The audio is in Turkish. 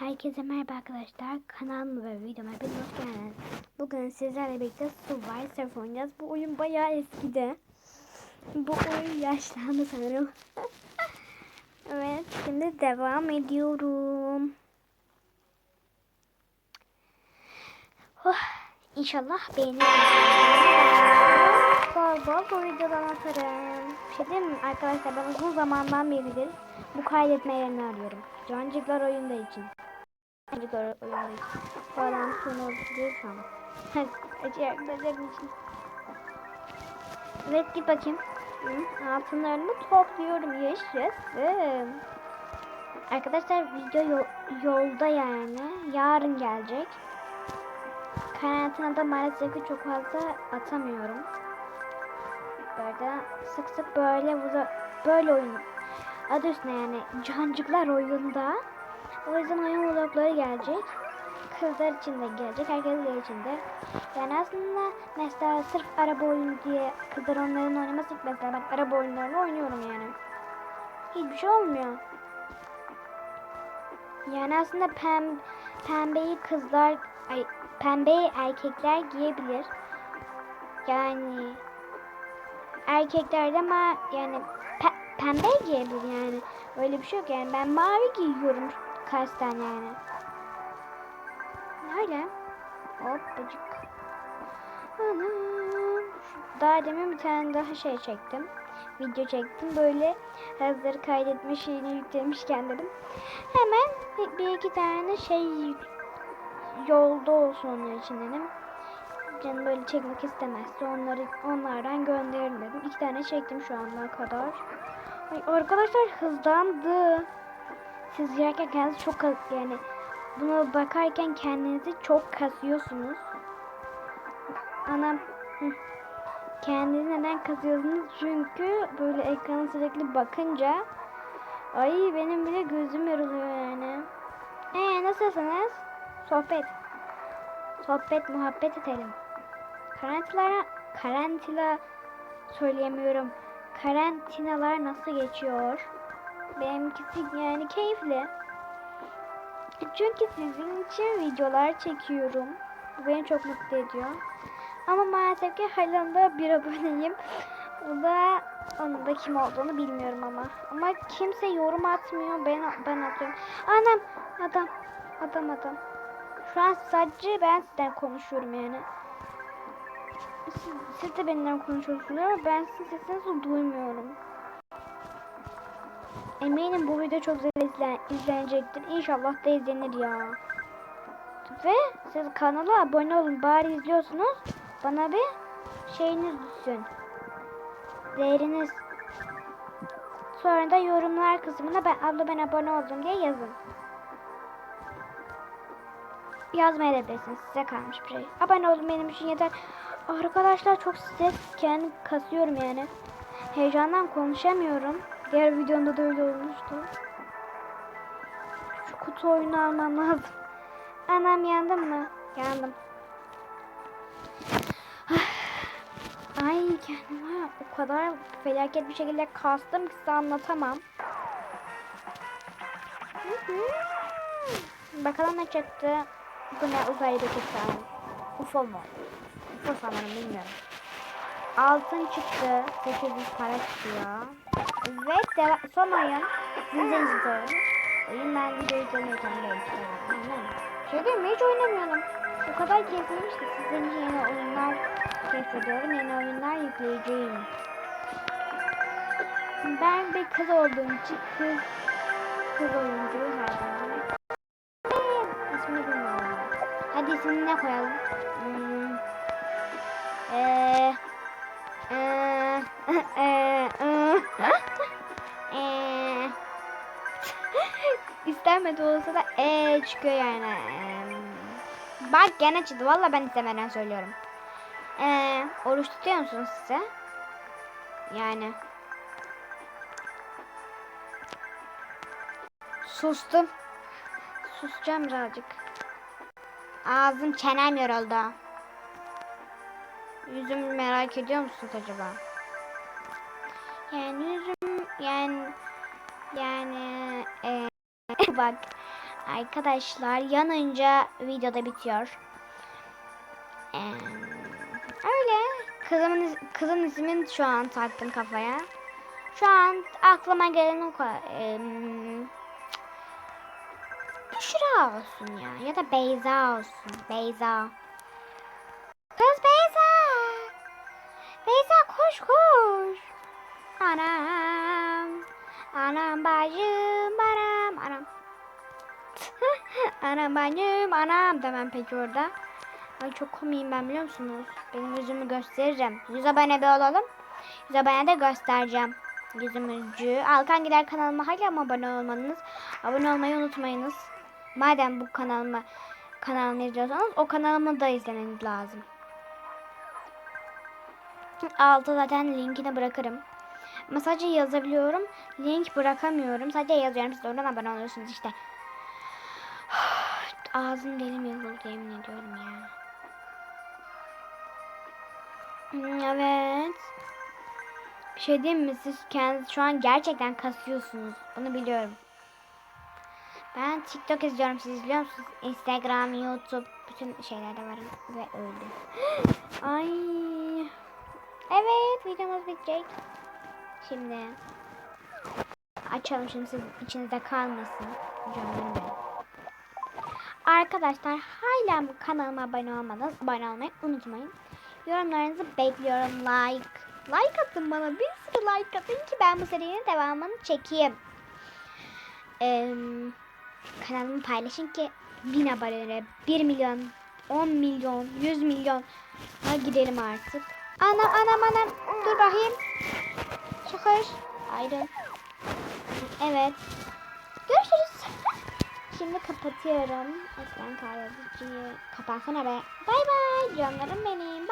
Herkese merhaba arkadaşlar. Kanalıma ve videoma hepiniz hoş geldiniz. Bugün sizlerle birlikte Subway Surf oynayacağız. Bu oyun bayağı eskidi. Bu oyun yaşlandı sanırım. evet şimdi devam ediyorum. Oh, inşallah beğenirsiniz. Bol bol bu videodan atarım. Bir şey diyeyim mi arkadaşlar ben uzun zamandan beridir bu kaydetme yerini arıyorum. Cancıklar oyunda için. Cancıklar oyunda için. Falan sunulduysam. Acı yaklaşacak için. Evet git bakayım. Hı, altınlarımı topluyorum yaşasın. Arkadaşlar video yo- yolda yani. Yarın gelecek. Karantinada maalesef ki çok fazla atamıyorum. Böyle sık sık böyle böyle oyun adı üstüne yani cancıklar oyunda. O yüzden oyun vlogları gelecek. Kızlar için de gelecek, erkekler için de. Yani aslında mesela sırf araba oyunu diye kızlar onların oynaması mesela ben araba oyunlarını oynuyorum yani. Hiçbir şey olmuyor. Yani aslında pem, pembeyi kızlar, ay, pembeyi erkekler giyebilir. Yani erkekler de ma yani pe- pembe giyebilir yani. Öyle bir şey yok yani. Ben mavi giyiyorum kasten yani. Öyle. Hoppacık. Anam. Daha demin bir tane daha şey çektim. Video çektim. Böyle hazır kaydetme şeyini yüklemişken dedim. Hemen bir iki tane şey yolda olsun onun için dedim. Canım böyle çekmek istemezse onları onlardan gönderirim dedim. İki tane çektim şu ana kadar. Ay arkadaşlar hızlandı. Siz yerken kendinizi çok yani buna bakarken kendinizi çok kasıyorsunuz. Anam hı. kendinizi neden kasıyorsunuz? Çünkü böyle ekrana sürekli bakınca ay benim bile gözüm yoruluyor yani. Ee nasılsınız? Sohbet. Sohbet muhabbet edelim. Karantina karantina söyleyemiyorum. Karantinalar nasıl geçiyor? Benimkisi yani keyifli. Çünkü sizin için videolar çekiyorum. Bu beni çok mutlu ediyor. Ama maalesef ki halen bir aboneyim. O da onun da kim olduğunu bilmiyorum ama. Ama kimse yorum atmıyor. Ben ben atıyorum. Anam adam adam adam. Şu an sadece ben sizden konuşuyorum yani. Siz, siz de benimle konuşuyorsunuz ama ben sizin sesinizi duymuyorum. Eminim bu video çok güzel izlen, izlenecektir. İnşallah da izlenir ya. Ve siz kanala abone olun. Bari izliyorsunuz. Bana bir şeyiniz düşsün. Değeriniz. Sonra da yorumlar kısmına ben abla ben abone oldum diye yazın. Yazmayabilirsiniz. Size kalmış bir şey. Abone olun benim için yeter. Arkadaşlar çok stres kendi kasıyorum yani. Heyecandan konuşamıyorum. Diğer videomda da öyle olmuştu. Şu kutu oyunu almam lazım. Anam yandım mı? Yandım. Ay kendime o kadar felaket bir şekilde kastım ki size anlatamam. Bakalım ne çıktı. Bu ne uzay roketi UFO mu? UFO sanırım bilmiyorum. Altın çıktı. 800 para çıkıyor. Ve deva- son oyun. Zinzin oyunu. Oyun ben videoyu. Aynen. Şey mi? Hiç oynamıyorum. O kadar keyifliymiş ki sizin yeni oyunlar keşfediyorum. Yeni oyunlar yükleyeceğim. Ben bir kız olduğum için kız kız oyuncu her. İsmini bilmiyorum. Hadi ismini ne koyalım? Hmm. Eee İstenmedi olsa da eee çıkıyor yani. Bak gene çıktı. Valla ben istemeden söylüyorum. Eee oruç tutuyor musunuz size? Yani. Sustum. Susacağım birazcık. Ağzım çenem yoruldu. Yüzümü merak ediyor musunuz acaba? Yani yüzüm yani yani e, bak Arkadaşlar yanınca videoda bitiyor. Ee, öyle. Kızımın, kızın ismini şu an taktım kafaya. Şu an aklıma gelen o kadar. Ee, Büşra olsun ya. Ya da Beyza olsun. Beyza. Anam bacım anam demem peki orada. Ay çok komiyim ben biliyor musunuz? Benim yüzümü gösteririm. Yüz abone bir olalım. Yüz abone de göstereceğim. Yüzümüzü. Alkan gider kanalıma hala mı abone olmanız? Abone olmayı unutmayınız. Madem bu kanalıma kanalımı izliyorsanız o kanalımı da izlemeniz lazım. Altta zaten linkini bırakırım. Ama sadece yazabiliyorum. Link bırakamıyorum. Sadece yazıyorum. Siz oradan abone oluyorsunuz işte. Ağzım dilim yoruldu yemin ediyorum ya. Evet. Bir şey diyeyim mi? Siz kendiniz şu an gerçekten kasıyorsunuz. Bunu biliyorum. Ben TikTok izliyorum. Siz izliyor musunuz? Instagram, YouTube, bütün şeylerde varım ve öldüm. Ay. Evet, videomuz bitecek. Şimdi açalım şimdi siz içinizde kalmasın. Canlarım benim. Arkadaşlar hala kanalıma abone olmadınız. Abone olmayı unutmayın. Yorumlarınızı bekliyorum. Like. Like atın bana. Bir sürü like atın ki ben bu serinin devamını çekeyim. Eee kanalımı paylaşın ki 1000 abonelere 1 milyon 10 milyon 100 milyon ha gidelim artık. Anam anam anam dur bakayım. Çıkış. Ayrıl. Evet. Görüşürüz. Şimdi kapatıyorum. Ekran kaydediciyi. Kapatsana be. Bay bay canlarım benim.